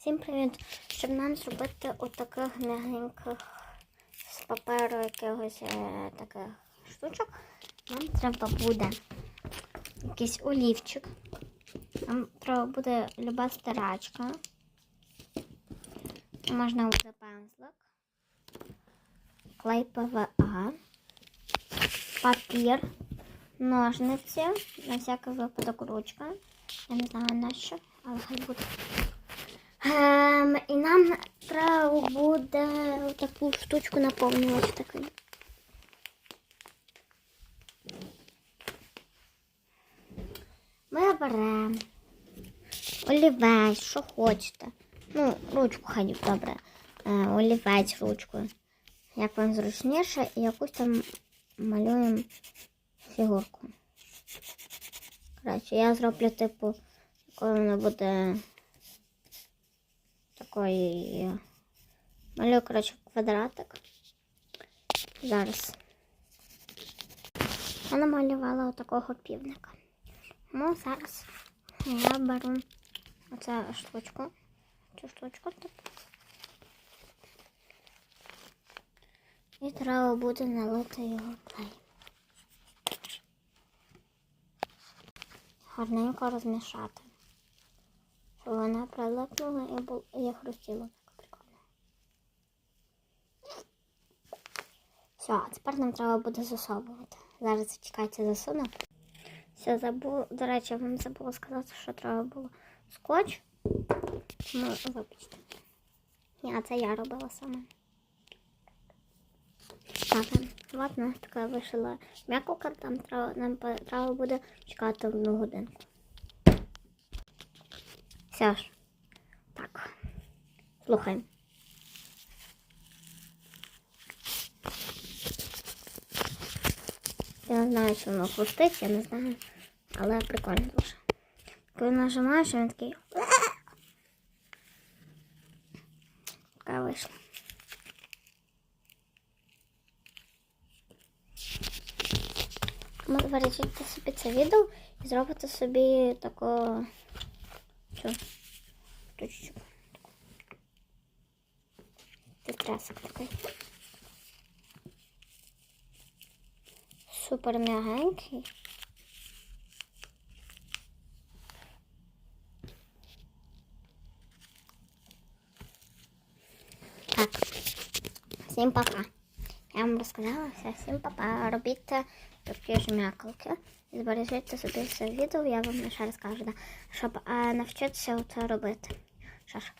Всім привіт! Щоб нам зробити отаких м'ягеньких з паперу якихось е, таких штучок, нам треба буде якийсь олівчик. Нам треба буде люба стирачка. Можна буде пензлик, клей ПВА, папір, ножниці, на всякий випадок ручка. Я не знаю на що, але хай буде. Ем, і нам треба буде таку штучку наповнювати такий. Ми беремо олівець, що хочете. Ну, ручку хай добре. Е, олівець ручкою. Як вам зручніше, і якусь там малюємо фігурку. Коротше, я зроблю типу, коли вона буде такої. Малюю, коротше, квадратик. Зараз. Я намалювала отакого півника. Ну, зараз я беру оцю штучку. Цю штучку типу. І треба буде налити його клей. Гарненько розмішати. Вона прилипнула і, бу- і хрустіла так прикольно. Все, а тепер нам треба буде засовувати. Зараз чекайте, засуну. Все, забула. До речі, я вам забула сказати, що треба було скотч. Ну, вибачте. Ні, а це я робила сама. Так, от нас така вийшла м'якока, там нам треба буде чекати одну годинку. Все ж. Так. Слухаємо. Я не знаю, що воно хрустить, я не знаю. Але прикольно дуже. Коли нажимаєш, він такий. Така вийшла. Ми собі це відео і зробите собі таку. Що? Точку. Підтрасок такий. Супер м'ягенький. Так. Всім пока. Я вам розказала все. Всім папа. Робіть такі ж м'якалки. І збережіть собі це відео, я вам ще розкажу, да, щоб е, навчитися це робити. Ж,